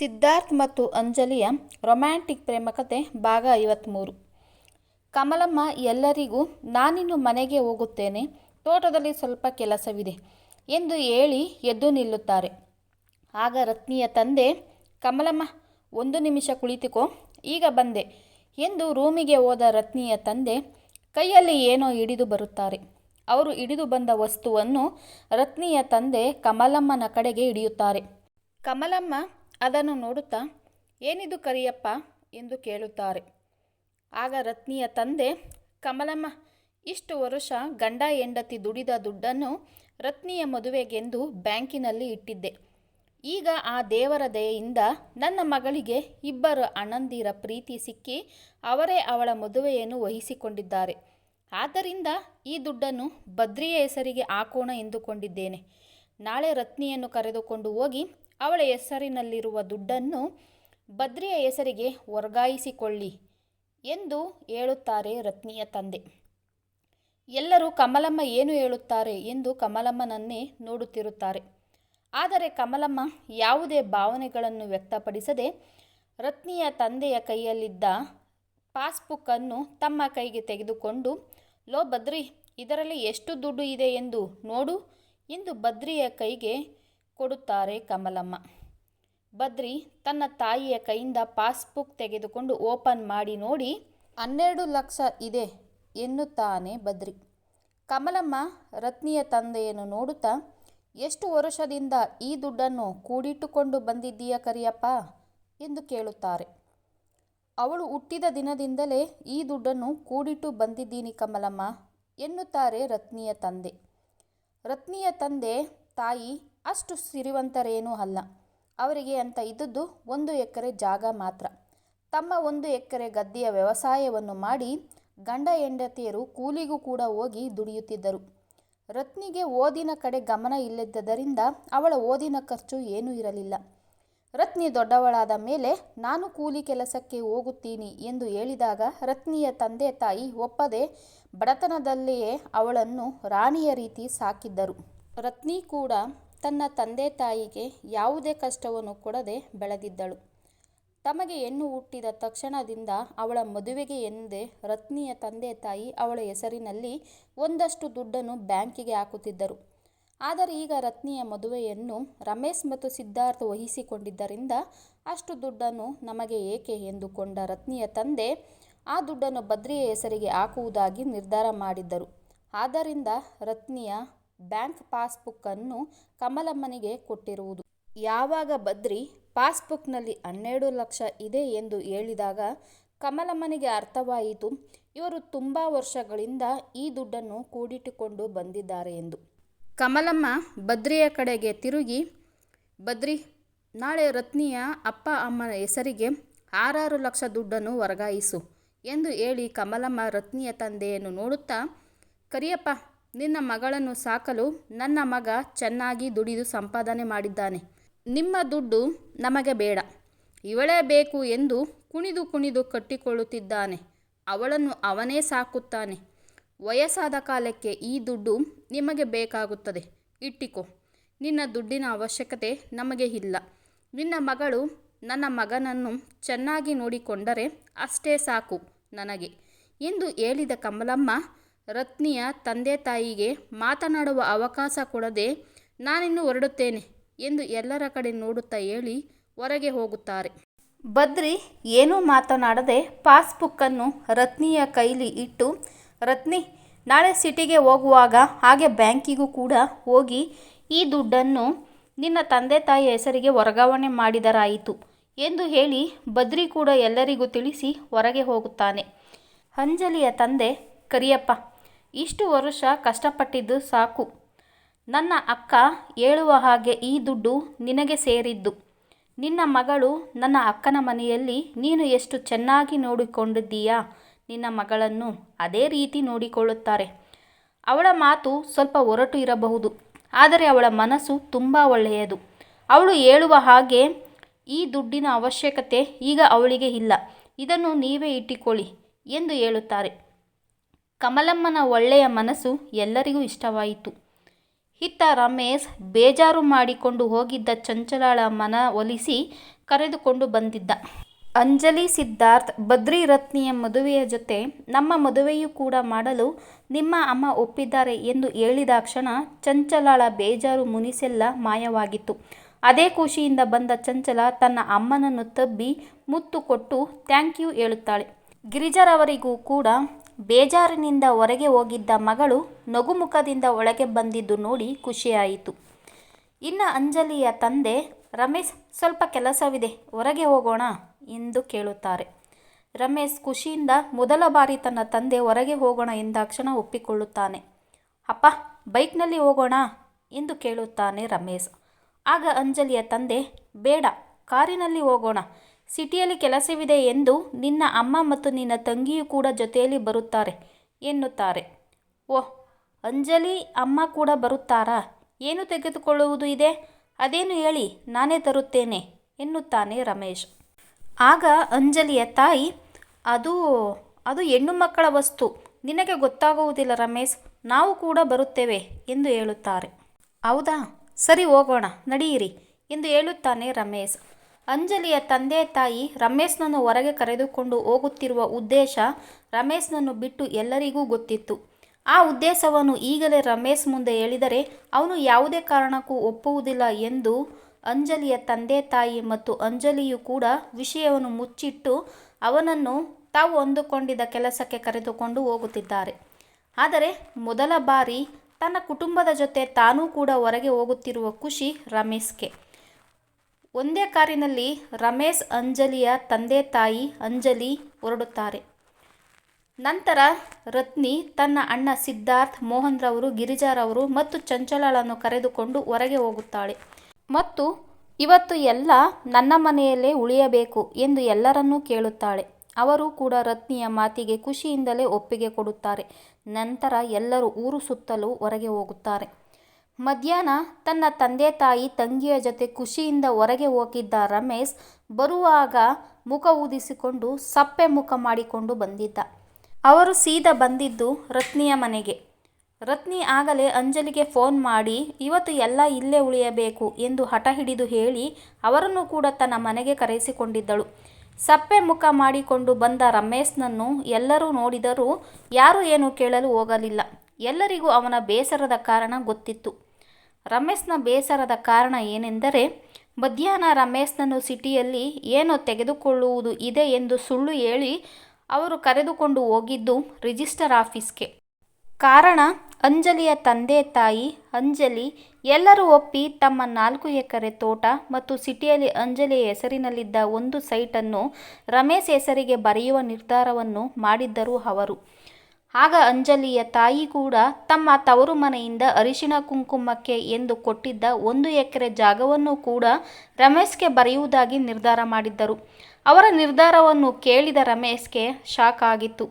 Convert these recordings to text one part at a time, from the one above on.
ಸಿದ್ಧಾರ್ಥ್ ಮತ್ತು ಅಂಜಲಿಯ ರೊಮ್ಯಾಂಟಿಕ್ ಪ್ರೇಮಕತೆ ಭಾಗ ಐವತ್ತ್ಮೂರು ಕಮಲಮ್ಮ ಎಲ್ಲರಿಗೂ, ನಾನಿನ್ನು ಮನೆಗೆ ಹೋಗುತ್ತೇನೆ, ತೋಟದಲ್ಲಿ ಸ್ವಲ್ಪ ಕೆಲಸವಿದೆ ಎಂದು ಹೇಳಿ ಎದ್ದು ನಿಲ್ಲುತ್ತಾರೆ. ಆಗ ರತ್ನಿಯ ತಂದೆ, ಕಮಲಮ್ಮ, ಒಂದು ನಿಮಿಷ ಕುಳಿತುಕೋ, ಈಗ ಬಂದೆ ಎಂದು ರೂಮಿಗೆ ಹೋದ ರತ್ನಿಯ ತಂದೆ ಕೈಯಲ್ಲಿ ಏನೋ ಹಿಡಿದು ಬರುತ್ತಾರೆ. ಅವರು ಹಿಡಿದು ಬಂದ ವಸ್ತುವನ್ನು ರತ್ನಿಯ ತಂದೆ ಕಮಲಮ್ಮನ ಕಡೆಗೆ ಹಿಡಿಯುತ್ತಾರೆ. ಕಮಲಮ್ಮ ಅದನ್ನು ನೋಡುತ್ತಾ, ಏನಿದು ಕರಿಯಪ್ಪ? ಎಂದು ಕೇಳುತ್ತಾರೆ. ಆಗ ರತ್ನಿಯ ತಂದೆ, ಕಮಲಮ್ಮ, ಇಷ್ಟು ವರುಷ ಗಂಡ ಹೆಂಡತಿ ದುಡಿದ ದುಡ್ಡನ್ನು ರತ್ನಿಯ ಮದುವೆಗೆಂದು ಬ್ಯಾಂಕಿನಲ್ಲಿ ಇಟ್ಟಿದ್ದೆ. ಈಗ ಆ ದೇವರ ದಯೆಯಿಂದ ನನ್ನ ಮಗಳಿಗೆ ಇಬ್ಬರು ಅಣ್ಣಂದಿರ ಪ್ರೀತಿ ಸಿಕ್ಕಿ ಅವರೇ ಅವಳ ಮದುವೆಯನ್ನು ವಹಿಸಿಕೊಂಡಿದ್ದಾರೆ. ಆದ್ದರಿಂದ ಈ ದುಡ್ಡನ್ನು ಬದ್ರಿಯ ಹೆಸರಿಗೆ ಹಾಕೋಣ ಎಂದುಕೊಂಡಿದ್ದೇನೆ. ನಾಳೆ ರತ್ನಿಯನ್ನು ಕರೆದುಕೊಂಡು ಹೋಗಿ ಅವಳ ಹೆಸರಿನಲ್ಲಿರುವ ದುಡ್ಡನ್ನು ಬದ್ರಿಯ ಹೆಸರಿಗೆ ವರ್ಗಾಯಿಸಿಕೊಳ್ಳಿ ಎಂದು ಹೇಳುತ್ತಾರೆ ರತ್ನಿಯ ತಂದೆ. ಎಲ್ಲರೂ ಕಮಲಮ್ಮ ಏನು ಹೇಳುತ್ತಾರೆ ಎಂದು ಕಮಲಮ್ಮನನ್ನೇ ನೋಡುತ್ತಿರುತ್ತಾರೆ. ಆದರೆ ಕಮಲಮ್ಮ ಯಾವುದೇ ಭಾವನೆಗಳನ್ನು ವ್ಯಕ್ತಪಡಿಸದೆ ರತ್ನಿಯ ತಂದೆಯ ಕೈಯಲ್ಲಿದ್ದ ಪಾಸ್ಬುಕ್ಕನ್ನು ತಮ್ಮ ಕೈಗೆ ತೆಗೆದುಕೊಂಡು, ಲೋ ಬದ್ರಿ ಇದರಲ್ಲಿ ಎಷ್ಟು ದುಡ್ಡು ಇದೆ ಎಂದು ನೋಡು ಎಂದು ಬದ್ರಿಯ ಕೈಗೆ ಕೊಡುತ್ತಾರೆ ಕಮಲಮ್ಮ. ಬದ್ರಿ ತನ್ನ ತಾಯಿಯ ಕೈಯಿಂದ ಪಾಸ್ಬುಕ್ ತೆಗೆದುಕೊಂಡು ಓಪನ್ ಮಾಡಿ ನೋಡಿ, ಹನ್ನೆರಡು ಲಕ್ಷ ಇದೆ ಎನ್ನುತ್ತಾನೆ ಬದ್ರಿ ಕಮಲಮ್ಮ ರತ್ನಿಯ ತಂದೆಯನ್ನು ನೋಡುತ್ತಾ, ಎಷ್ಟು ವರ್ಷದಿಂದ ಈ ದುಡ್ಡನ್ನು ಕೂಡಿಟ್ಟುಕೊಂಡು ಬಂದಿದ್ದೀಯ ಕರಿಯಪ್ಪ? ಎಂದು ಕೇಳುತ್ತಾರೆ. ಅವಳು ಹುಟ್ಟಿದ ದಿನದಿಂದಲೇ ಈ ದುಡ್ಡನ್ನು ಕೂಡಿಟ್ಟು ಬಂದಿದ್ದೀನಿ ಕಮಲಮ್ಮ ಎನ್ನುತ್ತಾರೆ ರತ್ನಿಯ ತಂದೆ. ರತ್ನಿಯ ತಂದೆ ತಾಯಿ ಅಷ್ಟು ಸಿರಿವಂತರೇನೂ ಅಲ್ಲ. ಅವರಿಗೆ ಅಂತ ಇದ್ದದ್ದು ಒಂದು ಎಕರೆ ಜಾಗ ಮಾತ್ರ. ತಮ್ಮ ಒಂದು ಎಕರೆ ಗದ್ದೆಯ ವ್ಯವಸಾಯವನ್ನು ಮಾಡಿ ಗಂಡ ಹೆಂಡತಿಯರು ಕೂಲಿಗೂ ಕೂಡ ಹೋಗಿ ದುಡಿಯುತ್ತಿದ್ದರು. ರತ್ನಿಗೆ ಓದಿನ ಕಡೆ ಗಮನ ಇಲ್ಲದ್ದರಿಂದ ಅವಳ ಓದಿನ ಖರ್ಚು ಏನೂ ಇರಲಿಲ್ಲ. ರತ್ನಿ ದೊಡ್ಡವಳಾದ ಮೇಲೆ ನಾನು ಕೂಲಿ ಕೆಲಸಕ್ಕೆ ಹೋಗುತ್ತೀನಿ ಎಂದು ಹೇಳಿದಾಗ ರತ್ನಿಯ ತಂದೆ ತಾಯಿ ಒಪ್ಪದೆ ಬಡತನದಲ್ಲಿಯೇ ಅವಳನ್ನು ರಾಣಿಯ ರೀತಿ ಸಾಕಿದ್ದರು. ರತ್ನಿ ಕೂಡ ತನ್ನ ತಂದೆ ತಾಯಿಗೆ ಯಾವುದೇ ಕಷ್ಟವನ್ನು ಕೊಡದೆ ಬೆಳೆದಿದ್ದಳು. ತಮಗೆ ಹೆಣ್ಣು ಹುಟ್ಟಿದ ತಕ್ಷಣದಿಂದ ಅವಳ ಮದುವೆಗೆ ಎಂದೇ ರತ್ನಿಯ ತಂದೆ ತಾಯಿ ಅವಳ ಹೆಸರಿನಲ್ಲಿ ಒಂದಷ್ಟು ದುಡ್ಡನ್ನು ಬ್ಯಾಂಕಿಗೆ ಹಾಕುತ್ತಿದ್ದರು. ಆದರೆ ಈಗ ರತ್ನಿಯ ಮದುವೆಯನ್ನು ರಮೇಶ್ ಮತ್ತು ಸಿದ್ಧಾರ್ಥ ವಹಿಸಿಕೊಂಡಿದ್ದರಿಂದ ಅಷ್ಟು ದುಡ್ಡನ್ನು ನಮಗೆ ಏಕೆ ಎಂದುಕೊಂಡ ರತ್ನಿಯ ತಂದೆ ಆ ದುಡ್ಡನ್ನು ಬದ್ರಿಯ ಹೆಸರಿಗೆ ಹಾಕುವುದಾಗಿ ನಿರ್ಧಾರ ಮಾಡಿದ್ದರು. ಆದ್ದರಿಂದ ರತ್ನಿಯ ಬ್ಯಾಂಕ್ ಪಾಸ್ಬುಕ್ಕನ್ನು ಕಮಲಮ್ಮನಿಗೆ ಕೊಟ್ಟಿರುವುದು. ಯಾವಾಗ ಬದ್ರಿ ಪಾಸ್ಬುಕ್ನಲ್ಲಿ ಹನ್ನೆರಡು ಲಕ್ಷ ಇದೆ ಎಂದು ಹೇಳಿದಾಗ ಕಮಲಮ್ಮನಿಗೆ ಅರ್ಥವಾಯಿತು, ಇವರು ತುಂಬ ವರ್ಷಗಳಿಂದ ಈ ದುಡ್ಡನ್ನು ಕೂಡಿಟ್ಟುಕೊಂಡು ಬಂದಿದ್ದಾರೆ ಎಂದು. ಕಮಲಮ್ಮ ಬದ್ರಿಯ ಕಡೆಗೆ ತಿರುಗಿ, ಬದ್ರಿ, ನಾಳೆ ರತ್ನಿಯ ಅಪ್ಪ ಅಮ್ಮನ ಹೆಸರಿಗೆ ಆರಾರು ಲಕ್ಷ ದುಡ್ಡನ್ನು ವರ್ಗಾಯಿಸು ಎಂದು ಹೇಳಿ ಕಮಲಮ್ಮ ರತ್ನಿಯ ತಂದೆಯನ್ನು ನೋಡುತ್ತಾ, ಕರಿಯಪ್ಪ ನಿನ್ನ ಮಗಳನ್ನು ಸಾಕಲು ನನ್ನ ಮಗ ಚೆನ್ನಾಗಿ ದುಡಿದು ಸಂಪಾದನೆ ಮಾಡಿದ್ದಾನೆ. ನಿಮ್ಮ ದುಡ್ಡು ನಮಗೆ ಬೇಡ. ಇವಳೇ ಬೇಕು ಎಂದು ಕುಣಿದು ಕುಣಿದು ಕಟ್ಟಿಕೊಳ್ಳುತ್ತಿದ್ದಾನೆ. ಅವಳನ್ನು ಅವನೇ ಸಾಕುತ್ತಾನೆ. ವಯಸ್ಸಾದ ಕಾಲಕ್ಕೆ ಈ ದುಡ್ಡು ನಿಮಗೆ ಬೇಕಾಗುತ್ತದೆ. ಇಟ್ಟಿಕೊ. ನಿನ್ನ ದುಡ್ಡಿನ ಅವಶ್ಯಕತೆ ನಮಗೆ ಇಲ್ಲ. ನಿನ್ನ ಮಗಳು ನನ್ನ ಮಗನನ್ನು ಚೆನ್ನಾಗಿ ನೋಡಿಕೊಂಡರೆ ಅಷ್ಟೇ ಸಾಕು ನನಗೆ ಎಂದು ಹೇಳಿದ ಕಮಲಮ್ಮ ರತ್ನಿಯ ತಂದೆ ತಾಯಿಗೆ ಮಾತನಾಡುವ ಅವಕಾಶ ಕೊಡದೆ ನಾನಿನ್ನು ಹೊರಡುತ್ತೇನೆ ಎಂದು ಎಲ್ಲರ ಕಡೆ ನೋಡುತ್ತಾ ಹೇಳಿ ಹೊರಗೆ ಹೋಗುತ್ತಾರೆ. ಬದ್ರಿ ಏನೂ ಮಾತನಾಡದೆ ಪಾಸ್ಬುಕ್ಕನ್ನು ರತ್ನಿಯ ಕೈಲಿ ಇಟ್ಟು, ರತ್ನಿ, ನಾಳೆ ಸಿಟಿಗೆ ಹೋಗುವಾಗ ಹಾಗೆ ಬ್ಯಾಂಕಿಗೂ ಕೂಡ ಹೋಗಿ ಈ ದುಡ್ಡನ್ನು ನಿನ್ನ ತಂದೆ ತಾಯಿಯ ಹೆಸರಿಗೆ ವರ್ಗಾವಣೆ ಮಾಡಿದರಾಯಿತು ಎಂದು ಹೇಳಿ ಬದ್ರಿ ಕೂಡ ಎಲ್ಲರಿಗೂ ತಿಳಿಸಿ ಹೊರಗೆ ಹೋಗುತ್ತಾನೆ. ಅಂಜಲಿಯ ತಂದೆ, ಕರಿಯಪ್ಪ ಇಷ್ಟು ವರುಷ ಕಷ್ಟಪಟ್ಟಿದ್ದು ಸಾಕು. ನನ್ನ ಅಕ್ಕ ಹೇಳುವ ಹಾಗೆ ಈ ದುಡ್ಡು ನಿನಗೆ ಸೇರಿದ್ದು. ನಿನ್ನ ಮಗಳು ನನ್ನ ಅಕ್ಕನ ಮನೆಯಲ್ಲಿ ನೀನು ಎಷ್ಟು ಚೆನ್ನಾಗಿ ನೋಡಿಕೊಂಡಿದ್ದೀಯಾ? ನಿನ್ನ ಮಗಳನ್ನು ಅದೇ ರೀತಿ ನೋಡಿಕೊಳ್ಳುತ್ತಾರೆ. ಅವಳ ಮಾತು ಸ್ವಲ್ಪ ಒರಟು ಇರಬಹುದು, ಆದರೆ ಅವಳ ಮನಸ್ಸು ತುಂಬ ಒಳ್ಳೆಯದು. ಅವಳು ಹೇಳುವ ಹಾಗೆ ಈ ದುಡ್ಡಿನ ಅವಶ್ಯಕತೆ ಈಗ ಅವಳಿಗೆ ಇಲ್ಲ. ಇದನ್ನು ನೀವೇ ಇಟ್ಟುಕೊಳ್ಳಿ ಎಂದು ಹೇಳುತ್ತಾರೆ. ಕಮಲಮ್ಮನ ಒಳ್ಳೆಯ ಮನಸ್ಸು ಎಲ್ಲರಿಗೂ ಇಷ್ಟವಾಯಿತು. ಇತ್ತ ರಮೇಶ್ ಬೇಜಾರು ಮಾಡಿಕೊಂಡು ಹೋಗಿದ್ದ ಚಂಚಲಾಳ ಮನ ಒಲಿಸಿ ಕರೆದುಕೊಂಡು ಬಂದಿದ್ದ. ಅಂಜಲಿ ಸಿದ್ಧಾರ್ಥ್, ಬದ್ರಿ ರತ್ನಿಯ ಮದುವೆಯ ಜೊತೆ ನಮ್ಮ ಮದುವೆಯೂ ಕೂಡ ಮಾಡಲು ನಿಮ್ಮ ಅಮ್ಮ ಒಪ್ಪಿದ್ದಾರೆ ಎಂದು ಹೇಳಿದಾಕ್ಷಣ ಚಂಚಲಾಳ ಬೇಜಾರು ಮುನಿಸೆಲ್ಲ ಮಾಯವಾಗಿತ್ತು. ಅದೇ ಖುಷಿಯಿಂದ ಬಂದ ಚಂಚಲ ತನ್ನ ಅಮ್ಮನನ್ನು ತಬ್ಬಿ ಮುತ್ತು ಕೊಟ್ಟು ಥ್ಯಾಂಕ್ ಯು ಹೇಳುತ್ತಾಳೆ. ಗಿರಿಜರವರಿಗೂ ಕೂಡ ಬೇಜಾರಿನಿಂದ ಹೊರಗೆ ಹೋಗಿದ್ದ ಮಗಳು ನಗುಮುಖದಿಂದ ಒಳಗೆ ಬಂದಿದ್ದು ನೋಡಿ ಖುಷಿಯಾಯಿತು. ಇನ್ನು ಅಂಜಲಿಯ ತಂದೆ, ರಮೇಶ್, ಸ್ವಲ್ಪ ಕೆಲಸವಿದೆ, ಹೊರಗೆ ಹೋಗೋಣ ಎಂದು ಕೇಳುತ್ತಾರೆ. ರಮೇಶ್ ಖುಷಿಯಿಂದ ಮೊದಲ ಬಾರಿ ತನ್ನ ತಂದೆ ಹೊರಗೆ ಹೋಗೋಣ ಎಂದಾಕ್ಷಣ ಒಪ್ಪಿಕೊಳ್ಳುತ್ತಾನೆ. ಅಪ್ಪ, ಬೈಕ್ನಲ್ಲಿ ಹೋಗೋಣ ಎಂದು ಕೇಳುತ್ತಾನೆ ರಮೇಶ್. ಆಗ ಅಂಜಲಿಯ ತಂದೆ, ಬೇಡ, ಕಾರಿನಲ್ಲಿ ಹೋಗೋಣ ಸಿಟಿಯಲ್ಲಿ ಕೆಲಸವಿದೆ ಎಂದು ನಿನ್ನ ಅಮ್ಮ ಮತ್ತು ನಿನ್ನ ತಂಗಿಯೂ ಕೂಡ ಜೊತೆಯಲ್ಲಿ ಬರುತ್ತಾರೆ, ಎನ್ನುತ್ತಾರೆ. ಓಹ್, ಅಂಜಲಿ ಅಮ್ಮ ಕೂಡ ಬರುತ್ತಾರಾ? ಏನು ತೆಗೆದುಕೊಳ್ಳುವುದು ಇದೆ? ಅದೇನು ಹೇಳಿ, ನಾನೇ ತರುತ್ತೇನೆ, ಎನ್ನುತ್ತಾನೆ ರಮೇಶ್. ಆಗ ಅಂಜಲಿಯ ತಾಯಿ, ಅದು ಅದು ಹೆಣ್ಣು ಮಕ್ಕಳ ವಸ್ತು. ನಿನಗೆ ಗೊತ್ತಾಗುವುದಿಲ್ಲ ರಮೇಶ್, ನಾವು ಕೂಡ ಬರುತ್ತೇವೆ, ಎಂದು ಹೇಳುತ್ತಾರೆ. ಹೌದಾ? ಸರಿ ಹೋಗೋಣ ನಡೆಯಿರಿ ಎಂದು ಹೇಳುತ್ತಾನೆ ರಮೇಶ್. ಅಂಜಲಿಯ ತಂದೆ ತಾಯಿ ರಮೇಶ್ನನ್ನು ಹೊರಗೆ ಕರೆದುಕೊಂಡು ಹೋಗುತ್ತಿರುವ ಉದ್ದೇಶ ರಮೇಶ್ನನ್ನು ಬಿಟ್ಟು ಎಲ್ಲರಿಗೂ ಗೊತ್ತಿತ್ತು. ಆ ಉದ್ದೇಶವನ್ನು ಈಗಲೇ ರಮೇಶ್ ಮುಂದೆ ಹೇಳಿದರೆ ಅವನು ಯಾವುದೇ ಕಾರಣಕ್ಕೂ ಒಪ್ಪುವುದಿಲ್ಲ ಎಂದು ಅಂಜಲಿಯ ತಂದೆ ತಾಯಿ ಮತ್ತು ಅಂಜಲಿಯು ಕೂಡ ವಿಷಯವನ್ನು ಮುಚ್ಚಿಟ್ಟು ಅವನನ್ನು ತಾವು ಹೊಂದಿಕೊಂಡಿದ್ದ ಕೆಲಸಕ್ಕೆ ಕರೆದುಕೊಂಡು ಹೋಗುತ್ತಿದ್ದಾರೆ. ಆದರೆ ಮೊದಲ ಬಾರಿ ತನ್ನ ಕುಟುಂಬದ ಜೊತೆ ತಾನೂ ಕೂಡ ಹೊರಗೆ ಹೋಗುತ್ತಿರುವ ಖುಷಿ ರಮೇಶ್ಗೆ. ಒಂದೇ ಕಾರಿನಲ್ಲಿ ರಮೇಶ್, ಅಂಜಲಿಯ ತಂದೆ ತಾಯಿ ಅಂಜಲಿ ಹೊರಡುತ್ತಾರೆ. ನಂತರ ರತ್ನಿ, ತನ್ನ ಅಣ್ಣ ಸಿದ್ಧಾರ್ಥ್ ಮೋಹನ್ರವರು ಗಿರಿಜಾರವರು ಮತ್ತು ಚಂಚಲಳನ್ನು ಕರೆದುಕೊಂಡು ಹೊರಗೆ ಹೋಗುತ್ತಾಳೆ. ಮತ್ತು ಇವತ್ತು ಎಲ್ಲ ನನ್ನ ಮನೆಯಲ್ಲೇ ಉಳಿಯಬೇಕು ಎಂದು ಎಲ್ಲರನ್ನೂ ಕೇಳುತ್ತಾಳೆ. ಅವರು ಕೂಡ ರತ್ನಿಯ ಮಾತಿಗೆ ಖುಷಿಯಿಂದಲೇ ಒಪ್ಪಿಗೆ ಕೊಡುತ್ತಾರೆ. ನಂತರ ಎಲ್ಲರೂ ಊರು ಸುತ್ತಲೂ ಹೊರಗೆ ಹೋಗುತ್ತಾರೆ. ಮಧ್ಯಾಹ್ನ ತನ್ನ ತಂದೆ ತಾಯಿ ತಂಗಿಯ ಜೊತೆ ಖುಷಿಯಿಂದ ಹೊರಗೆ ಹೋಗಿದ್ದ ರಮೇಶ್ ಬರುವಾಗ ಮುಖ ಊದಿಸಿಕೊಂಡು ಸಪ್ಪೆ ಮುಖ ಮಾಡಿಕೊಂಡು ಬಂದಿದ್ದ. ಅವರು ಸೀದಾ ಬಂದಿದ್ದು ರತ್ನಿಯ ಮನೆಗೆ. ರತ್ನಿ ಆಗಲೇ ಅಂಜಲಿಗೆ ಫೋನ್ ಮಾಡಿ, ಇವತ್ತು ಎಲ್ಲ ಇಲ್ಲೇ ಉಳಿಯಬೇಕು ಎಂದು ಹಠ ಹಿಡಿದು ಹೇಳಿ ಅವರನ್ನು ಕೂಡ ತನ್ನ ಮನೆಗೆ ಕರೆಸಿಕೊಂಡಿದ್ದಳು. ಸಪ್ಪೆ ಮುಖ ಮಾಡಿಕೊಂಡು ಬಂದ ರಮೇಶ್ನನ್ನು ಎಲ್ಲರೂ ನೋಡಿದರೂ ಯಾರೂ ಏನು ಕೇಳಲು ಹೋಗಲಿಲ್ಲ. ಎಲ್ಲರಿಗೂ ಅವನ ಬೇಸರದ ಕಾರಣ ಗೊತ್ತಿತ್ತು. ರಮೇಶ್ನ ಬೇಸರದ ಕಾರಣ ಏನೆಂದರೆ, ಮಧ್ಯಾಹ್ನ ರಮೇಶ್ನನ್ನು ಸಿಟಿಯಲ್ಲಿ ಏನೋ ತೆಗೆದುಕೊಳ್ಳುವುದು ಇದೆ ಎಂದು ಸುಳ್ಳು ಹೇಳಿ ಅವರು ಕರೆದುಕೊಂಡು ಹೋಗಿದ್ದು ರಿಜಿಸ್ಟರ್ ಆಫೀಸ್ಗೆ. ಕಾರಣ, ಅಂಜಲಿಯ ತಂದೆ ತಾಯಿ ಅಂಜಲಿ ಎಲ್ಲರೂ ಒಪ್ಪಿ ತಮ್ಮ ನಾಲ್ಕು ಎಕರೆ ತೋಟ ಮತ್ತು ಸಿಟಿಯಲ್ಲಿ ಅಂಜಲಿಯ ಹೆಸರಿನಲ್ಲಿದ್ದ ಒಂದು ಸೈಟನ್ನು ರಮೇಶ್ ಹೆಸರಿಗೆ ಬರೆಯುವ ನಿರ್ಧಾರವನ್ನು ಮಾಡಿದ್ದರು ಅವರು. ಆಗ ಅಂಜಲಿಯ ತಾಯಿ ಕೂಡ ತಮ್ಮ ತವರು ಮನೆಯಿಂದ ಅರಿಶಿಣ ಕುಂಕುಮಕ್ಕೆ ಎಂದು ಕೊಟ್ಟಿದ್ದ ಒಂದು ಎಕರೆ ಜಾಗವನ್ನು ಕೂಡ ರಮೇಶ್ಗೆ ಬರೆಯುವುದಾಗಿ ನಿರ್ಧಾರ ಮಾಡಿದ್ದರು. ಅವರ ನಿರ್ಧಾರವನ್ನು ಕೇಳಿದ ರಮೇಶ್ಗೆ ಶಾಕ್ ಆಗಿತ್ತು.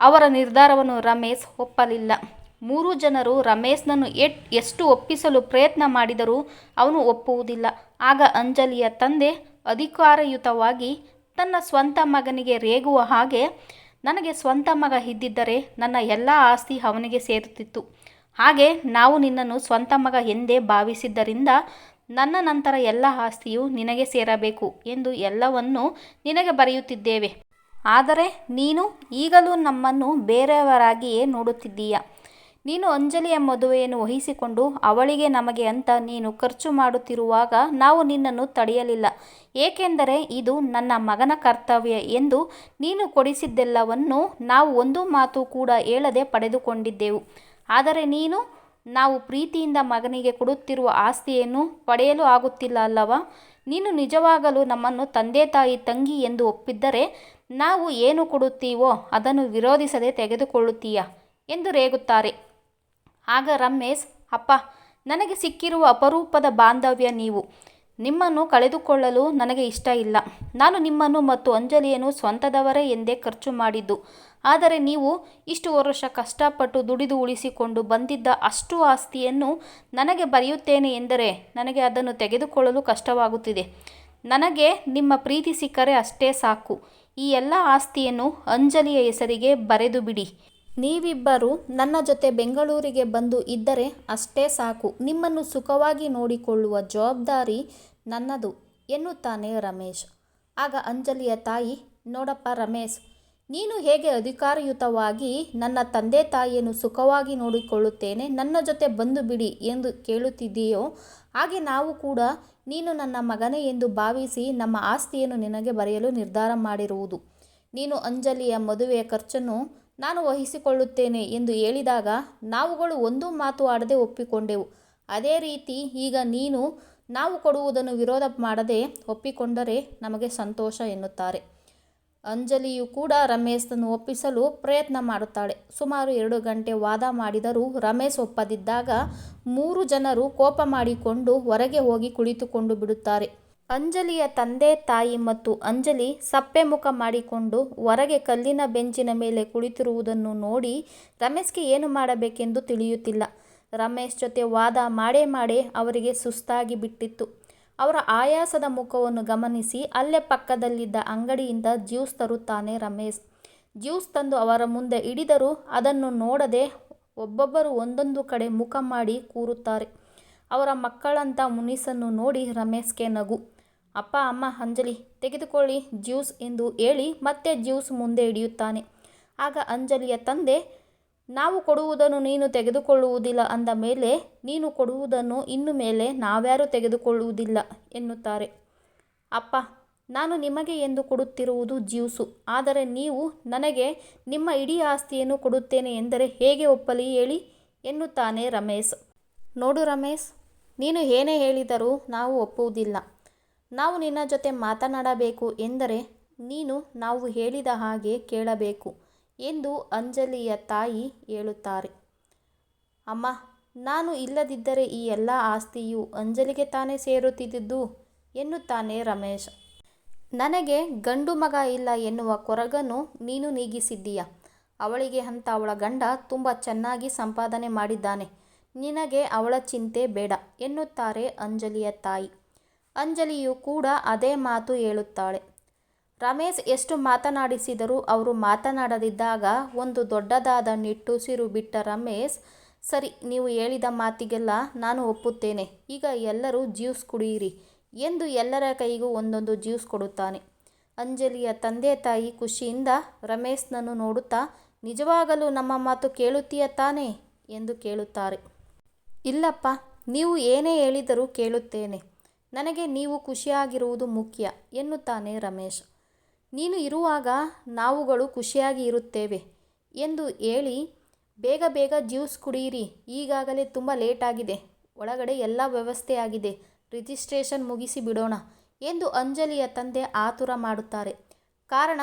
ಅವರ ನಿರ್ಧಾರವನ್ನು ರಮೇಶ್ ಒಪ್ಪಲಿಲ್ಲ. ಮೂರು ಜನರು ರಮೇಶ್ನನ್ನು ಎಟ್, ಎಷ್ಟು ಒಪ್ಪಿಸಲು ಪ್ರಯತ್ನ ಮಾಡಿದರೂ ಅವನು ಒಪ್ಪುವುದಿಲ್ಲ. ಆಗ ಅಂಜಲಿಯ ತಂದೆ ಅಧಿಕಾರಯುತವಾಗಿ ತನ್ನ ಸ್ವಂತ ಮಗನಿಗೆ ರೇಗುವ ಹಾಗೆ ನನಗೆ ಸ್ವಂತ ಮಗ ಇದ್ದಿದ್ದರೆ ನನ್ನ ಎಲ್ಲ ಆಸ್ತಿ ಅವನಿಗೆ ಸೇರುತ್ತಿತ್ತು. ಹಾಗೆ ನಾವು ನಿನ್ನನ್ನು ಸ್ವಂತ ಮಗ ಎಂದೇ ಭಾವಿಸಿದ್ದರಿಂದ ನನ್ನ ನಂತರ ಎಲ್ಲ ಆಸ್ತಿಯು ನಿನಗೆ ಸೇರಬೇಕು ಎಂದು ಎಲ್ಲವನ್ನೂ ನಿನಗೆ ಬರೆಯುತ್ತಿದ್ದೇವೆ. ಆದರೆ ನೀನು ಈಗಲೂ ನಮ್ಮನ್ನು ಬೇರೆಯವರಾಗಿಯೇ ನೋಡುತ್ತಿದ್ದೀಯ? ನೀನು ಅಂಜಲಿಯ ಮದುವೆಯನ್ನು ವಹಿಸಿಕೊಂಡು ಅವಳಿಗೆ ನಮಗೆ ಅಂತ ನೀನು ಖರ್ಚು ಮಾಡುತ್ತಿರುವಾಗ ನಾವು ನಿನ್ನನ್ನು ತಡೆಯಲಿಲ್ಲ. ಏಕೆಂದರೆ ಇದು ನನ್ನ ಮಗನ ಕರ್ತವ್ಯ ಎಂದು ನೀನು ಕೊಡಿಸಿದ್ದೆಲ್ಲವನ್ನು ನಾವು ಒಂದು ಮಾತು ಕೂಡ ಹೇಳದೆ ಪಡೆದುಕೊಂಡಿದ್ದೆವು. ಆದರೆ ನೀನು ನಾವು ಪ್ರೀತಿಯಿಂದ ಮಗನಿಗೆ ಕೊಡುತ್ತಿರುವ ಆಸ್ತಿಯನ್ನು ಪಡೆಯಲು ಆಗುತ್ತಿಲ್ಲ ಅಲ್ಲವಾ? ನೀನು ನಿಜವಾಗಲೂ ನಮ್ಮನ್ನು ತಂದೆ ತಾಯಿ ತಂಗಿ ಎಂದು ಒಪ್ಪಿದ್ದರೆ ನಾವು ಏನು ಕೊಡುತ್ತೀವೋ ಅದನ್ನು ವಿರೋಧಿಸದೆ ತೆಗೆದುಕೊಳ್ಳುತ್ತೀಯ? ಎಂದು ರೇಗುತ್ತಾರೆ. ಆಗ ರಮೇಶ್, ಅಪ್ಪ, ನನಗೆ ಸಿಕ್ಕಿರುವ ಅಪರೂಪದ ಬಾಂಧವ್ಯ ನೀವು. ನಿಮ್ಮನ್ನು ಕಳೆದುಕೊಳ್ಳಲು ನನಗೆ ಇಷ್ಟ ಇಲ್ಲ. ನಾನು ನಿಮ್ಮನ್ನು ಮತ್ತು ಅಂಜಲಿಯನ್ನು ಸ್ವಂತದವರೇ ಎಂದೇ ಖರ್ಚು ಮಾಡಿದ್ದು. ಆದರೆ ನೀವು ಇಷ್ಟು ವರ್ಷ ಕಷ್ಟಪಟ್ಟು ದುಡಿದು ಉಳಿಸಿಕೊಂಡು ಬಂದಿದ್ದ ಅಷ್ಟು ಆಸ್ತಿಯನ್ನು ನನಗೆ ಬರೆಯುತ್ತೇನೆ ಎಂದರೆ ನನಗೆ ಅದನ್ನು ತೆಗೆದುಕೊಳ್ಳಲು ಕಷ್ಟವಾಗುತ್ತಿದೆ. ನನಗೆ ನಿಮ್ಮ ಪ್ರೀತಿ ಸಿಕ್ಕರೆ ಅಷ್ಟೇ ಸಾಕು. ಈ ಎಲ್ಲ ಆಸ್ತಿಯನ್ನು ಅಂಜಲಿಯ ಹೆಸರಿಗೆ ಬರೆದು ಬಿಡಿ. ನೀವಿಬ್ಬರು ನನ್ನ ಜೊತೆ ಬೆಂಗಳೂರಿಗೆ ಬಂದು ಇದ್ದರೆ ಅಷ್ಟೇ ಸಾಕು. ನಿಮ್ಮನ್ನು ಸುಖವಾಗಿ ನೋಡಿಕೊಳ್ಳುವ ಜವಾಬ್ದಾರಿ ನನ್ನದು, ಎನ್ನುತ್ತಾನೆ ರಮೇಶ್. ಆಗ ಅಂಜಲಿಯ ತಾಯಿ, ನೋಡಪ್ಪ ರಮೇಶ್, ನೀನು ಹೇಗೆ ಅಧಿಕಾರಯುತವಾಗಿ ನನ್ನ ತಂದೆ ತಾಯಿಯನ್ನು ಸುಖವಾಗಿ ನೋಡಿಕೊಳ್ಳುತ್ತೇನೆ, ನನ್ನ ಜೊತೆ ಬಂದು ಬಿಡಿ ಎಂದು ಕೇಳುತ್ತಿದ್ದೀಯೋ? ಹಾಗೆ ನಾವು ಕೂಡ ನೀನು ನನ್ನ ಮಗನೇ ಎಂದು ಭಾವಿಸಿ ನಮ್ಮ ಆಸ್ತಿಯನ್ನು ನಿನಗೆ ಬರೆಯಲು ನಿರ್ಧಾರ ಮಾಡಿರುವುದು. ನೀನು ಅಂಜಲಿಯ ಮದುವೆಯ ಖರ್ಚನ್ನು ನಾನು ವಹಿಸಿಕೊಳ್ಳುತ್ತೇನೆ ಎಂದು ಹೇಳಿದಾಗ ನಾವುಗಳು ಒಂದೂ ಮಾತು ಆಡದೆ ಒಪ್ಪಿಕೊಂಡೆವು. ಅದೇ ರೀತಿ ಈಗ ನೀನು ನಾವು ಕೊಡುವುದನ್ನು ವಿರೋಧ ಮಾಡದೆ ಒಪ್ಪಿಕೊಂಡರೆ ನಮಗೆ ಸಂತೋಷ ಎನ್ನುತ್ತಾರೆ. ಅಂಜಲಿಯು ಕೂಡ ರಮೇಶನ್ನು ಒಪ್ಪಿಸಲು ಪ್ರಯತ್ನ ಮಾಡುತ್ತಾಳೆ. ಸುಮಾರು ಎರಡು ಗಂಟೆ ವಾದ ಮಾಡಿದರೂ ರಮೇಶ್ ಒಪ್ಪದಿದ್ದಾಗ ಮೂರು ಜನರು ಕೋಪ ಮಾಡಿಕೊಂಡು ಹೊರಗೆ ಹೋಗಿ ಕುಳಿತುಕೊಂಡು ಬಿಡುತ್ತಾರೆ. ಅಂಜಲಿಯ ತಂದೆ, ತಾಯಿ ಮತ್ತು ಅಂಜಲಿ ಸಪ್ಪೆ ಮುಖ ಮಾಡಿಕೊಂಡು ಹೊರಗೆ ಕಲ್ಲಿನ ಬೆಂಚಿನ ಮೇಲೆ ಕುಳಿತಿರುವುದನ್ನು ನೋಡಿ ರಮೇಶ್ಗೆ ಏನು ಮಾಡಬೇಕೆಂದು ತಿಳಿಯುತ್ತಿಲ್ಲ. ರಮೇಶ್ ಜೊತೆ ವಾದ ಮಾಡೇ ಮಾಡೇ ಅವರಿಗೆ ಸುಸ್ತಾಗಿ ಬಿಟ್ಟಿತ್ತು. ಅವರ ಆಯಾಸದ ಮುಖವನ್ನು ಗಮನಿಸಿ ಅಲ್ಲೇ ಪಕ್ಕದಲ್ಲಿದ್ದ ಅಂಗಡಿಯಿಂದ ಜ್ಯೂಸ್ ತರುತ್ತಾನೆ ರಮೇಶ್. ಜ್ಯೂಸ್ ತಂದು ಅವರ ಮುಂದೆ ಹಿಡಿದರೂ ಅದನ್ನು ನೋಡದೆ ಒಬ್ಬೊಬ್ಬರು ಒಂದೊಂದು ಕಡೆ ಮುಖ ಮಾಡಿ ಕೂರುತ್ತಾರೆ. ಅವರ ಮಕ್ಕಳಂತ ಮುನಿಸನ್ನು ನೋಡಿ ರಮೇಶ್ಗೆ ನಗು. ಅಪ್ಪ, ಅಮ್ಮ, ಅಂಜಲಿ, ತೆಗೆದುಕೊಳ್ಳಿ ಜ್ಯೂಸ್ ಎಂದು ಹೇಳಿ ಮತ್ತೆ ಜ್ಯೂಸ್ ಮುಂದೆ ಹಿಡಿಯುತ್ತಾನೆ. ಆಗ ಅಂಜಲಿಯ ತಂದೆ, ನಾವು ಕೊಡುವುದನ್ನು ನೀನು ತೆಗೆದುಕೊಳ್ಳುವುದಿಲ್ಲ ಅಂದ ಮೇಲೆ, ನೀನು ಕೊಡುವುದನ್ನು ಇನ್ನು ಮೇಲೆ ನಾವ್ಯಾರೂ ತೆಗೆದುಕೊಳ್ಳುವುದಿಲ್ಲ ಎನ್ನುತ್ತಾರೆ. ಅಪ್ಪ, ನಾನು ನಿಮಗೆ ಎಂದು ಕೊಡುತ್ತಿರುವುದು ಜ್ಯೂಸು, ಆದರೆ ನೀವು ನನಗೆ ನಿಮ್ಮ ಇಡೀ ಆಸ್ತಿಯನ್ನು ಕೊಡುತ್ತೇನೆ ಎಂದರೆ ಹೇಗೆ ಒಪ್ಪಲಿ ಹೇಳಿ ಎನ್ನುತ್ತಾನೆ ರಮೇಶ್. ನೋಡು ರಮೇಶ್, ನೀನು ಏನೇ ಹೇಳಿದರೂ ನಾವು ಒಪ್ಪುವುದಿಲ್ಲ. ನಾವು ನಿನ್ನ ಜೊತೆ ಮಾತನಾಡಬೇಕು ಎಂದರೆ ನೀನು ನಾವು ಹೇಳಿದ ಹಾಗೆ ಕೇಳಬೇಕು ಎಂದು ಅಂಜಲಿಯ ತಾಯಿ ಹೇಳುತ್ತಾರೆ. ಅಮ್ಮ, ನಾನು ಇಲ್ಲದಿದ್ದರೆ ಈ ಎಲ್ಲ ಆಸ್ತಿಯು ಅಂಜಲಿಗೆ ತಾನೇ ಸೇರುತ್ತಿದ್ದುದು ಎನ್ನುತ್ತಾನೆ ರಮೇಶ್. ನನಗೆ ಗಂಡು ಮಗ ಇಲ್ಲ ಎನ್ನುವ ಕೊರಗನ್ನು ನೀನು ನೀಗಿಸಿದ್ದೀಯ? ಅವಳಿಗೆ ಅಂತ ಅವಳ ಗಂಡ ತುಂಬ ಚೆನ್ನಾಗಿ ಸಂಪಾದನೆ ಮಾಡಿದ್ದಾನೆ. ನಿನಗೆ ಅವಳ ಚಿಂತೆ ಬೇಡ ಎನ್ನುತ್ತಾರೆ ಅಂಜಲಿಯ ತಾಯಿ. ಅಂಜಲಿಯು ಕೂಡ ಅದೇ ಮಾತು ಹೇಳುತ್ತಾಳೆ. ರಮೇಶ್ ಎಷ್ಟು ಮಾತನಾಡಿಸಿದರೂ ಅವರು ಮಾತನಾಡದಿದ್ದಾಗ ಒಂದು ದೊಡ್ಡದಾದ ನಿಟ್ಟುಸಿರು ಬಿಟ್ಟ ರಮೇಶ್, ಸರಿ, ನೀವು ಹೇಳಿದ ಮಾತಿಗೆಲ್ಲ ನಾನು ಒಪ್ಪುತ್ತೇನೆ. ಈಗ ಎಲ್ಲರೂ ಜ್ಯೂಸ್ ಕುಡಿಯಿರಿ ಎಂದು ಎಲ್ಲರ ಕೈಗೂ ಒಂದೊಂದು ಜ್ಯೂಸ್ ಕೊಡುತ್ತಾನೆ. ಅಂಜಲಿಯ ತಂದೆ ತಾಯಿ ಖುಷಿಯಿಂದ ರಮೇಶ್ನನ್ನು ನೋಡುತ್ತಾ, ನಿಜವಾಗಲೂ ನಮ್ಮ ಮಾತು ಕೇಳುತ್ತೀಯ ತಾನೇ? ಎಂದು ಕೇಳುತ್ತಾರೆ. ಇಲ್ಲಪ್ಪ, ನೀವು ಏನೇ ಹೇಳಿದರೂ ಕೇಳುತ್ತೇನೆ. ನನಗೆ ನೀವು ಖುಷಿಯಾಗಿರುವುದು ಮುಖ್ಯ, ಎನ್ನುತ್ತಾನೆ ರಮೇಶ್. ನೀನು ಇರುವಾಗ ನಾವುಗಳು ಖುಷಿಯಾಗಿ ಇರುತ್ತೇವೆ, ಎಂದು ಹೇಳಿ, ಬೇಗ ಬೇಗ ಜ್ಯೂಸ್ ಕುಡಿಯಿರಿ ಈಗಾಗಲೇ ತುಂಬ ಲೇಟಾಗಿದೆ ಒಳಗಡೆ ಎಲ್ಲ ವ್ಯವಸ್ಥೆ ಆಗಿದೆ, ರಿಜಿಸ್ಟ್ರೇಷನ್ ಮುಗಿಸಿ ಬಿಡೋಣ, ಎಂದು ಅಂಜಲಿಯ ತಂದೆ ಆತುರ ಮಾಡುತ್ತಾರೆ. ಕಾರಣ,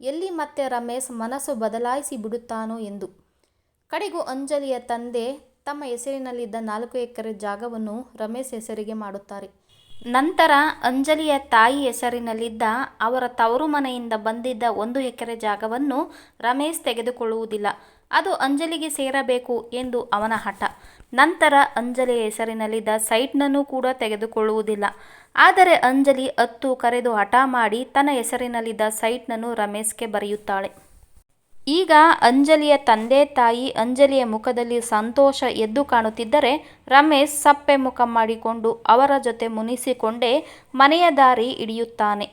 ಎಲ್ಲಿ ಮತ್ತೆ ರಮೇಶ್ ಮನಸ್ಸು ಬದಲಾಯಿಸಿ ಬಿಡುತ್ತಾನೋ ಎಂದು. ಕಡೆಗೂ ಅಂಜಲಿಯ ತಂದೆ ತಮ್ಮ ಹೆಸರಿನಲ್ಲಿದ್ದ ನಾಲ್ಕು ಎಕರೆ ಜಾಗವನ್ನು ರಮೇಶ್ ಹೆಸರಿಗೆ ಮಾಡುತ್ತಾರೆ. ನಂತರ ಅಂಜಲಿಯ ತಾಯಿ ಹೆಸರಿನಲ್ಲಿದ್ದ ಅವರ ತವರು ಮನೆಯಿಂದ ಬಂದಿದ್ದ ಒಂದು ಎಕರೆ ಜಾಗವನ್ನು ರಮೇಶ್ ತೆಗೆದುಕೊಳ್ಳುವುದಿಲ್ಲ. ಅದು ಅಂಜಲಿಗೆ ಸೇರಬೇಕು ಎಂದು ಅವನ ಹಠ. ನಂತರ ಅಂಜಲಿಯ ಹೆಸರಿನಲ್ಲಿದ್ದ ಸೈಟ್ನನ್ನು ಕೂಡ ತೆಗೆದುಕೊಳ್ಳುವುದಿಲ್ಲ. ಆದರೆ ಅಂಜಲಿ ಅತ್ತು ಕರೆದು ಹಠ ಮಾಡಿ ತನ್ನ ಹೆಸರಿನಲ್ಲಿದ್ದ ಸೈಟ್ನನ್ನು ರಮೇಶ್ಗೆ ಬರೆಯುತ್ತಾಳೆ. ಈಗ ಅಂಜಲಿಯ ತಂದೆ ತಾಯಿ ಅಂಜಲಿಯ ಮುಖದಲ್ಲಿ ಸಂತೋಷ ಎದ್ದು ಕಾಣುತ್ತಿದ್ದರೆ ರಮೇಶ್ ಸಪ್ಪೆ ಮುಖ ಮಾಡಿಕೊಂಡು ಅವರ ಜೊತೆ ಮುನಿಸಿಕೊಂಡೇ ಮನೆಯ ದಾರಿ ಹಿಡಿಯುತ್ತಾನೆ.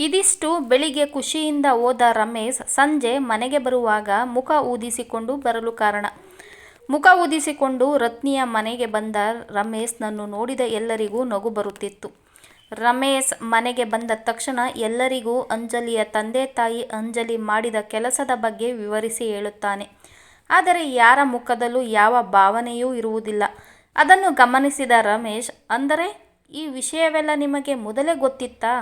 ಇದಿಷ್ಟು ಬೆಳಿಗ್ಗೆ ಖುಷಿಯಿಂದ ಹೋದ ರಮೇಶ್ ಸಂಜೆ ಮನೆಗೆ ಬರುವಾಗ ಮುಖ ಊದಿಸಿಕೊಂಡು ಬರಲು ಕಾರಣ. ಮುಖ ಊದಿಸಿಕೊಂಡು ರತ್ನಿಯ ಮನೆಗೆ ಬಂದ ರಮೇಶ್ನನ್ನು ನೋಡಿದ ಎಲ್ಲರಿಗೂ ನಗು ಬರುತ್ತಿತ್ತು. ರಮೇಶ್ ಮನೆಗೆ ಬಂದ ತಕ್ಷಣ ಎಲ್ಲರಿಗೂ ಅಂಜಲಿಯ ತಂದೆ ತಾಯಿ ಅಂಜಲಿ ಮಾಡಿದ ಕೆಲಸದ ಬಗ್ಗೆ ವಿವರಿಸಿ ಹೇಳುತ್ತಾನೆ. ಆದರೆ ಯಾರ ಮುಖದಲ್ಲೂ ಯಾವ ಭಾವನೆಯೂ ಇರುವುದಿಲ್ಲ. ಅದನ್ನು ಗಮನಿಸಿದ ರಮೇಶ್, ಅಂದರೆ ಈ ವಿಷಯವೆಲ್ಲ ನಿಮಗೆ ಮೊದಲೇ ಗೊತ್ತಿತ್ತಾ?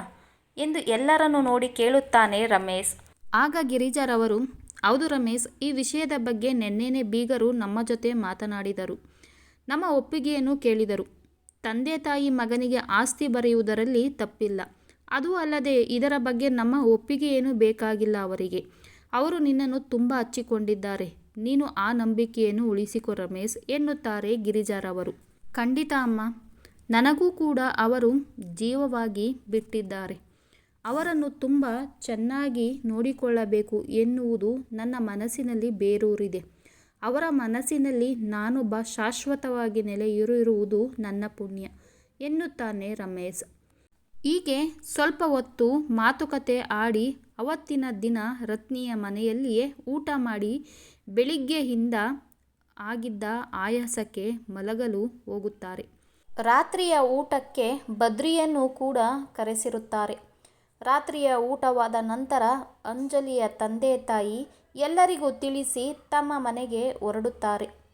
ಎಂದು ಎಲ್ಲರನ್ನು ನೋಡಿ ಕೇಳುತ್ತಾನೆ ರಮೇಶ್. ಆಗ ಗಿರಿಜಾರವರು ಹೌದು ರಮೇಶ್, ಈ ವಿಷಯದ ಬಗ್ಗೆ ನೆನ್ನೆನೆ ಬೀಗರು ನಮ್ಮ ಜೊತೆ ಮಾತನಾಡಿದರು. ನಮ್ಮ ಒಪ್ಪಿಗೆಯನ್ನು ಕೇಳಿದರು. ತಂದೆ ತಾಯಿ ಮಗನಿಗೆ ಆಸ್ತಿ ಬರೆಯುವುದರಲ್ಲಿ ತಪ್ಪಿಲ್ಲ. ಅದು ಅಲ್ಲದೆ ಇದರ ಬಗ್ಗೆ ನಮ್ಮ ಒಪ್ಪಿಗೆ ಏನು ಬೇಕಾಗಿಲ್ಲ ಅವರಿಗೆ. ಅವರು ನಿನ್ನನ್ನು ತುಂಬ ಹಚ್ಚಿಕೊಂಡಿದ್ದಾರೆ ನೀನು ಆ ನಂಬಿಕೆಯನ್ನು ಉಳಿಸಿಕೊ ರಮೇಶ್ ಎನ್ನುತ್ತಾರೆ ಗಿರಿಜಾರವರು. ಖಂಡಿತ ಅಮ್ಮ. ನನಗೂ ಕೂಡ ಅವರು ಜೀವವಾಗಿ ಬಿಟ್ಟಿದ್ದಾರೆ. ಅವರನ್ನು ತುಂಬ ಚೆನ್ನಾಗಿ ನೋಡಿಕೊಳ್ಳಬೇಕು ಎನ್ನುವುದು ನನ್ನ ಮನಸ್ಸಿನಲ್ಲಿ ಬೇರೂರಿದೆ. ಅವರ ಮನಸ್ಸಿನಲ್ಲಿ ನಾನೊಬ್ಬ ಶಾಶ್ವತವಾಗಿ ನೆಲೆಯೂರಿರುವುದು ನನ್ನ ಪುಣ್ಯ, ಎನ್ನುತ್ತಾನೆ ರಮೇಶ್ ಹೀಗೆ ಸ್ವಲ್ಪ ಹೊತ್ತು ಮಾತುಕತೆ ಆಡಿ ಅವತ್ತಿನ ದಿನ ರತ್ನಿಯ ಮನೆಯಲ್ಲಿಯೇ ಊಟ ಮಾಡಿ ಬೆಳಿಗ್ಗೆಯಿಂದ ಆಗಿದ್ದ ಆಯಾಸಕ್ಕೆ ಮಲಗಲು ಹೋಗುತ್ತಾರೆ. ರಾತ್ರಿಯ ಊಟಕ್ಕೆ ಬದ್ರಿಯನ್ನು ಕೂಡ ಕರೆಸಿರುತ್ತಾರೆ. ರಾತ್ರಿಯ ಊಟವಾದ ನಂತರ ಅಂಜಲಿಯ ತಂದೆ ತಾಯಿ ಎಲ್ಲರಿಗೂ ತಿಳಿಸಿ ತಮ್ಮ ಮನೆಗೆ ಹೊರಡುತ್ತಾರೆ.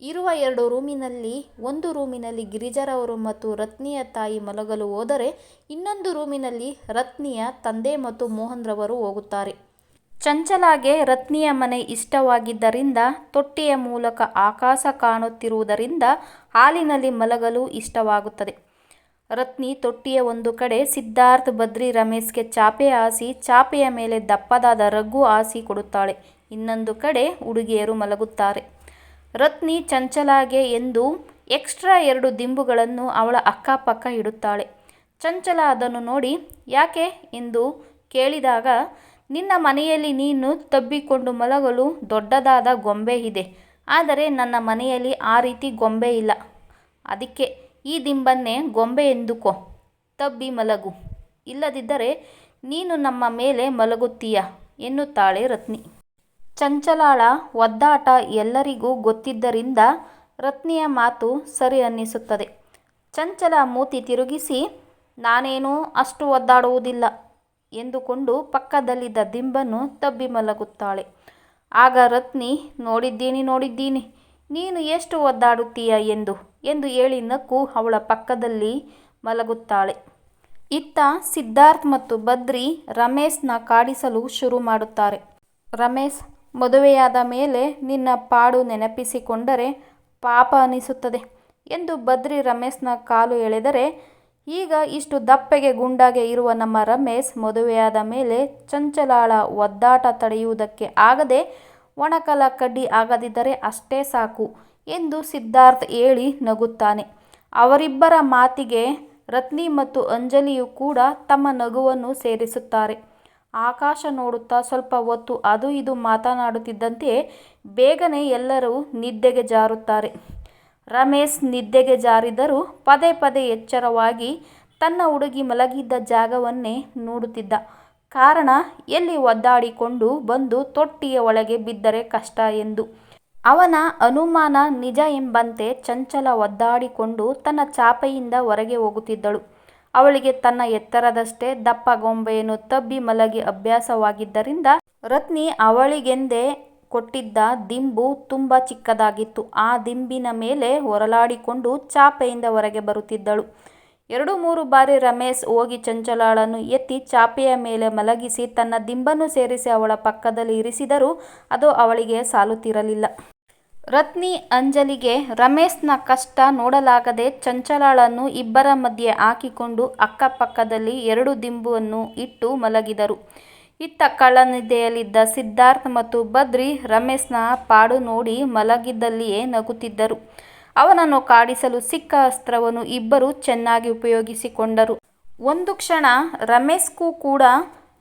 ಇರುವ ಎರಡು ರೂಮಿನಲ್ಲಿ ಒಂದು ರೂಮಿನಲ್ಲಿ ಗಿರಿಜಾರವರು ಮತ್ತು ರತ್ನಿಯ ತಾಯಿ ಮಲಗಲು ಹೋದರೆ ಇನ್ನೊಂದು ರೂಮಿನಲ್ಲಿ ರತ್ನಿಯ ತಂದೆ ಮತ್ತು ಮೋಹನ್ರವರು ಹೋಗುತ್ತಾರೆ. ಚಂಚಲಾಗೆ ರತ್ನಿಯ ಮನೆ ಇಷ್ಟವಾಗಿದ್ದರಿಂದ ತೊಟ್ಟಿಯ ಮೂಲಕ ಆಕಾಶ ಕಾಣುತ್ತಿರುವುದರಿಂದ ಹಾಲಿನಲ್ಲಿ ಮಲಗಲು ಇಷ್ಟವಾಗುತ್ತದೆ. ರತ್ನಿ ತೊಟ್ಟಿಯ ಒಂದು ಕಡೆ ಸಿದ್ಧಾರ್ಥ್ ಬದ್ರಿ ರಮೇಶ್ಗೆ ಚಾಪೆ ಹಾಸಿ ಚಾಪೆಯ ಮೇಲೆ ದಪ್ಪದಾದ ರಗ್ಗು ಹಾಸಿ ಕೊಡುತ್ತಾಳೆ. ಇನ್ನೊಂದು ಕಡೆ ಹುಡುಗಿಯರು ಮಲಗುತ್ತಾರೆ. ರತ್ನಿ ಚಂಚಲಾಗೆ ಎಂದು ಎಕ್ಸ್ಟ್ರಾ ಎರಡು ದಿಂಬುಗಳನ್ನು ಅವಳ ಅಕ್ಕಪಕ್ಕ ಇಡುತ್ತಾಳೆ. ಚಂಚಲ ಅದನ್ನು ನೋಡಿ, ಯಾಕೆ ಎಂದು ಕೇಳಿದಾಗ, ನಿನ್ನ ಮನೆಯಲ್ಲಿ ನೀನು ತಬ್ಬಿಕೊಂಡು ಮಲಗಲು ದೊಡ್ಡದಾದ ಗೊಂಬೆ ಇದೆ. ಆದರೆ ನನ್ನ ಮನೆಯಲ್ಲಿ ಆ ರೀತಿ ಗೊಂಬೆ ಇಲ್ಲ. ಅದಿಕ್ಕೆ ಈ ದಿಂಬನ್ನೇ ಗೊಂಬೆ ಎಂದುಕೋ ತಬ್ಬಿ ಮಲಗು. ಇಲ್ಲದಿದ್ದರೆ ನೀನು ನಮ್ಮ ಮೇಲೆ ಮಲಗುತ್ತೀಯ ಎನ್ನುತ್ತಾಳೆ ರತ್ನಿ. ಚಂಚಲಾಳ ಒದ್ದಾಟ ಎಲ್ಲರಿಗೂ ಗೊತ್ತಿದ್ದರಿಂದ ರತ್ನಿಯ ಮಾತು ಸರಿ ಅನ್ನಿಸುತ್ತದೆ. ಚಂಚಲ ಮೂತಿ ತಿರುಗಿಸಿ, ನಾನೇನೂ ಅಷ್ಟು ಒದ್ದಾಡುವುದಿಲ್ಲ ಎಂದುಕೊಂಡು ಪಕ್ಕದಲ್ಲಿದ್ದ ದಿಂಬನ್ನು ತಬ್ಬಿ ಮಲಗುತ್ತಾಳೆ. ಆಗ ರತ್ನಿ, ನೋಡಿದ್ದೀನಿ ನೋಡಿದ್ದೀನಿ ನೀನು ಎಷ್ಟು ಒದ್ದಾಡುತ್ತೀಯ ಎಂದು ಎಂದು ಹೇಳಿ ನಕ್ಕು ಅವಳ ಪಕ್ಕದಲ್ಲಿ ಮಲಗುತ್ತಾಳೆ. ಇತ್ತ ಸಿದ್ಧಾರ್ಥ್ ಮತ್ತು ಬದ್ರಿ ರಮೇಶ್ನ ಕಾಡಿಸಲು ಶುರು ಮಾಡುತ್ತಾರೆ. ರಮೇಶ್, ಮದುವೆಯಾದ ಮೇಲೆ ನಿನ್ನ ಪಾಡು ನೆನಪಿಸಿಕೊಂಡರೆ ಪಾಪ ಅನಿಸುತ್ತದೆ ಎಂದು ಬದ್ರಿ ರಮೇಶ್ನ ಕಾಲು ಎಳೆದರೆ, ಈಗ ಇಷ್ಟು ದಪ್ಪಗೆ ಗುಂಡಾಗೆ ಇರುವ ನಮ್ಮ ರಮೇಶ್ ಮದುವೆಯಾದ ಮೇಲೆ ಚಂಚಲಾಳ ಒದ್ದಾಟ ತಡೆಯುವುದಕ್ಕೆ ಆಗದೆ ಒಣಕಲ ಕಡ್ಡಿ ಆಗದಿದ್ದರೆ ಅಷ್ಟೇ ಸಾಕು ಎಂದು ಸಿದ್ಧಾರ್ಥ್ ಹೇಳಿ ನಗುತ್ತಾನೆ. ಅವರಿಬ್ಬರ ಮಾತಿಗೆ ರತ್ನಿ ಮತ್ತು ಅಂಜಲಿಯೂ ಕೂಡ ತಮ್ಮ ನಗುವನ್ನು ಸೇರಿಸುತ್ತಾರೆ. ಆಕಾಶ ನೋಡುತ್ತಾ ಸ್ವಲ್ಪ ಹೊತ್ತು ಅದು ಇದು ಮಾತನಾಡುತ್ತಿದ್ದಂತೆಯೇ ಬೇಗನೆ ಎಲ್ಲರೂ ನಿದ್ದೆಗೆ ಜಾರುತ್ತಾರೆ. ರಮೇಶ್ ನಿದ್ದೆಗೆ ಜಾರಿದರೂ ಪದೇ ಪದೇ ಎಚ್ಚರವಾಗಿ ತನ್ನ ಹುಡುಗಿ ಮಲಗಿದ್ದ ಜಾಗವನ್ನೇ ನೋಡುತ್ತಿದ್ದ. ಕಾರಣ ಎಲ್ಲಿ ಒದ್ದಾಡಿಕೊಂಡು ಬಂದು ತೊಟ್ಟಿಯ ಒಳಗೆ ಬಿದ್ದರೆ ಕಷ್ಟ ಎಂದು. ಅವನ ಅನುಮಾನ ನಿಜ ಎಂಬಂತೆ ಚಂಚಲ ಒದ್ದಾಡಿಕೊಂಡು ತನ್ನ ಚಾಪೆಯಿಂದ ಹೊರಗೆ ಹೋಗುತ್ತಿದ್ದಳು. ಅವಳಿಗೆ ತನ್ನ ಎತ್ತರದಷ್ಟೇ ದಪ್ಪ ಗೊಂಬೆಯನ್ನು ತಬ್ಬಿ ಮಲಗಿ ಅಭ್ಯಾಸವಾಗಿದ್ದರಿಂದ ರತ್ನಿ ಅವಳಿಗೆಂದೇ ಕೊಟ್ಟಿದ್ದ ದಿಂಬು ತುಂಬ ಚಿಕ್ಕದಾಗಿತ್ತು. ಆ ದಿಂಬಿನ ಮೇಲೆ ಹೊರಲಾಡಿಕೊಂಡು ಚಾಪೆಯಿಂದ ಹೊರಗೆ ಬರುತ್ತಿದ್ದಳು. ಎರಡು ಮೂರು ಬಾರಿ ರಮೇಶ್ ಹೋಗಿ ಚಂಚಲಾಳನ್ನು ಎತ್ತಿ ಚಾಪೆಯ ಮೇಲೆ ಮಲಗಿಸಿ ತನ್ನ ದಿಂಬನ್ನು ಸೇರಿಸಿ ಅವಳ ಪಕ್ಕದಲ್ಲಿ ಇರಿಸಿದರೂ ಅದು ಅವಳಿಗೆ ಸಾಲುತ್ತಿರಲಿಲ್ಲ. ರತ್ನಿ ಅಂಜಲಿಗೆ ರಮೇಶ್ನ ಕಷ್ಟ ನೋಡಲಾಗದೆ ಚಂಚಲಾಳನ್ನು ಇಬ್ಬರ ಮಧ್ಯೆ ಹಾಕಿಕೊಂಡು ಅಕ್ಕಪಕ್ಕದಲ್ಲಿ ಎರಡು ದಿಂಬುವನ್ನು ಇಟ್ಟು ಮಲಗಿದರು. ಇತ್ತ ಕಳ್ಳನಿದ್ದೆಯಲ್ಲಿದ್ದ ಸಿದ್ಧಾರ್ಥ್ ಮತ್ತು ಬದ್ರಿ ರಮೇಶ್ನ ಪಾಡು ನೋಡಿ ಮಲಗಿದ್ದಲ್ಲಿಯೇ ನಗುತ್ತಿದ್ದರು. ಅವನನ್ನು ಕಾಡಿಸಲು ಸಿಕ್ಕ ಅಸ್ತ್ರವನ್ನು ಇಬ್ಬರು ಚೆನ್ನಾಗಿ ಉಪಯೋಗಿಸಿಕೊಂಡರು. ಒಂದು ಕ್ಷಣ ರಮೇಶ್ಗೂ ಕೂಡ,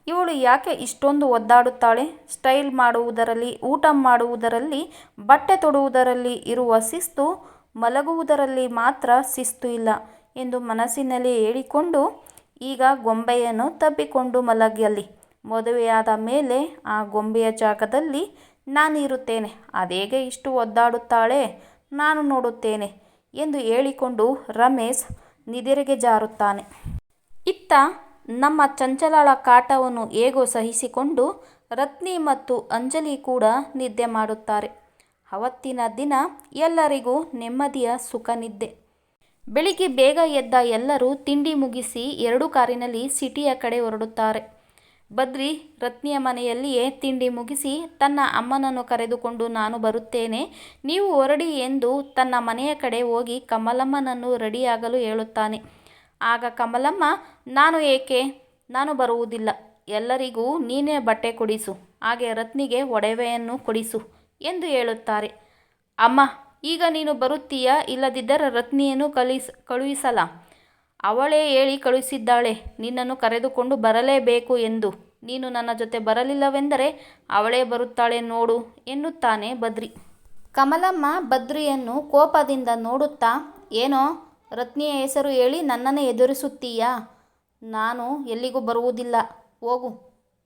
ಇವಳು ಯಾಕೆ ಇಷ್ಟೊಂದು ಒದ್ದಾಡುತ್ತಾಳೆ. ಸ್ಟೈಲ್ ಮಾಡುವುದರಲ್ಲಿ, ಊಟ ಮಾಡುವುದರಲ್ಲಿ, ಬಟ್ಟೆ ತೊಡುವುದರಲ್ಲಿ ಇರುವ ಶಿಸ್ತು, ಮಲಗುವುದರಲ್ಲಿ ಮಾತ್ರ ಶಿಸ್ತು ಇಲ್ಲ ಎಂದು ಮನಸ್ಸಿನಲ್ಲಿ ಹೇಳಿಕೊಂಡು, ಈಗ ಗೊಂಬೆಯನ್ನು ತಬ್ಬಿಕೊಂಡು ಮಲಗಲಿ. ಮದುವೆಯಾದ ಮೇಲೆ ಆ ಗೊಂಬೆಯ ಜಾಗದಲ್ಲಿ ನಾನಿರುತ್ತೇನೆ ಅದೇಗೆ ಇಷ್ಟು ಒದ್ದಾಡುತ್ತಾಳೆ ನಾನು ನೋಡುತ್ತೇನೆ ಎಂದು ಹೇಳಿಕೊಂಡು ರಮೇಶ್ ನಿದಿರೆಗೆ ಜಾರುತ್ತಾನೆ. ಇತ್ತ ನಮ್ಮ ಚಂಚಲಾಳ ಕಾಟವನ್ನು ಹೇಗೋ ಸಹಿಸಿಕೊಂಡು ರತ್ನಿ ಮತ್ತು ಅಂಜಲಿ ಕೂಡ ನಿದ್ದೆ ಮಾಡುತ್ತಾರೆ. ಅವತ್ತಿನ ದಿನ ಎಲ್ಲರಿಗೂ ನೆಮ್ಮದಿಯ ಸುಖ ನಿದ್ದೆ. ಬೆಳಿಗ್ಗೆ ಬೇಗ ಎದ್ದ ಎಲ್ಲರೂ ತಿಂಡಿ ಮುಗಿಸಿ ಎರಡು ಕಾರಿನಲ್ಲಿ ಸಿಟಿಯ ಕಡೆ ಹೊರಡುತ್ತಾರೆ. ಬದ್ರಿ ರತ್ನಿಯ ಮನೆಯಲ್ಲಿಯೇ ತಿಂಡಿ ಮುಗಿಸಿ ತನ್ನ ಅಮ್ಮನನ್ನು ಕರೆದುಕೊಂಡು ನಾನು ಬರುತ್ತೇನೆ ನೀವು ಹೊರಡಿ ಎಂದು ತನ್ನ ಮನೆಯ ಕಡೆ ಹೋಗಿ ಕಮಲಮ್ಮನನ್ನು ರೆಡಿಯಾಗಲು ಹೇಳುತ್ತಾನೆ. ಆಗ ಕಮಲಮ್ಮ, ನಾನು ಏಕೆ ನಾನು ಬರುವುದಿಲ್ಲ. ಎಲ್ಲರಿಗೂ ನೀನೇ ಬಟ್ಟೆ ಕೊಡಿಸು ಹಾಗೆ ರತ್ನಿಗೆ ಒಡವೆಯನ್ನು ಕೊಡಿಸು ಎಂದು ಹೇಳುತ್ತಾರೆ. ಅಮ್ಮ, ಈಗ ನೀನು ಬರುತ್ತೀಯಾ ಇಲ್ಲದಿದ್ದರೆ ರತ್ನಿಯನ್ನು ಕಳುಹಿಸಲಾ. ಅವಳೇ ಹೇಳಿ ಕಳುಹಿಸಿದ್ದಾಳೆ, ನಿನ್ನನ್ನು ಕರೆದುಕೊಂಡು ಬರಲೇಬೇಕು ಎಂದು. ನೀನು ನನ್ನ ಜೊತೆ ಬರಲಿಲ್ಲವೆಂದರೆ ಅವಳೇ ಬರುತ್ತಾಳೆ ನೋಡು ಎನ್ನುತ್ತಾನೆ ಬದ್ರಿ. ಕಮಲಮ್ಮ ಬದ್ರಿಯನ್ನು ಕೋಪದಿಂದ ನೋಡುತ್ತಾ, ಏನೋ, ರತ್ನಿಯ ಹೆಸರು ಹೇಳಿ ನನ್ನನ್ನೇ ಎದುರಿಸುತ್ತೀಯಾ? ನಾನು ಎಲ್ಲಿಗೂ ಬರುವುದಿಲ್ಲ, ಹೋಗು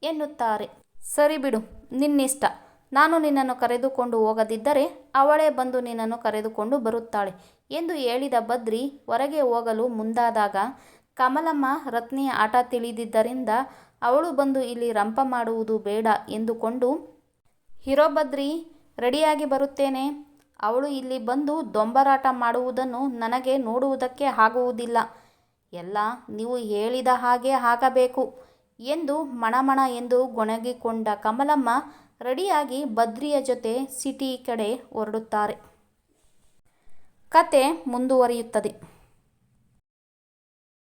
ಎನ್ನುತ್ತಾರೆ. ಸರಿ ಬಿಡು, ನಿನ್ನಿಷ್ಟ. ನಾನು ನಿನ್ನನ್ನು ಕರೆದುಕೊಂಡು ಹೋಗದಿದ್ದರೆ ಅವಳೇ ಬಂದು ನಿನ್ನನ್ನು ಕರೆದುಕೊಂಡು ಬರುತ್ತಾಳೆ ಎಂದು ಹೇಳಿದ ಬದ್ರಿ ಹೊರಗೆ ಹೋಗಲು ಮುಂದಾದಾಗ, ಕಮಲಮ್ಮ ರತ್ನಿಯ ಆಟ ತಿಳಿದಿದ್ದರಿಂದ ಅವಳು ಬಂದು ಇಲ್ಲಿ ರಂಪ ಮಾಡುವುದು ಬೇಡ ಎಂದುಕೊಂಡು ಹಿರೋಬದ್ರಿ ಬದ್ರಿ, ರೆಡಿಯಾಗಿ ಬರುತ್ತೇನೆ. ಅವಳು ಇಲ್ಲಿ ಬಂದು ದೊಂಬರಾಟ ಮಾಡುವುದನ್ನು ನನಗೆ ನೋಡುವುದಕ್ಕೆ ಆಗುವುದಿಲ್ಲ. ಎಲ್ಲ ನೀವು ಹೇಳಿದ ಹಾಗೆ ಆಗಬೇಕು ಎಂದು ಮಣಮಣ ಎಂದು ಗೊಣಗಿಕೊಂಡ ಕಮಲಮ್ಮ ರೆಡಿಯಾಗಿ ಬದ್ರಿಯ ಜೊತೆ ಸಿಟಿ ಕಡೆ ಹೊರಡುತ್ತಾರೆ. ಕತೆ ಮುಂದುವರಿಯುತ್ತದೆ.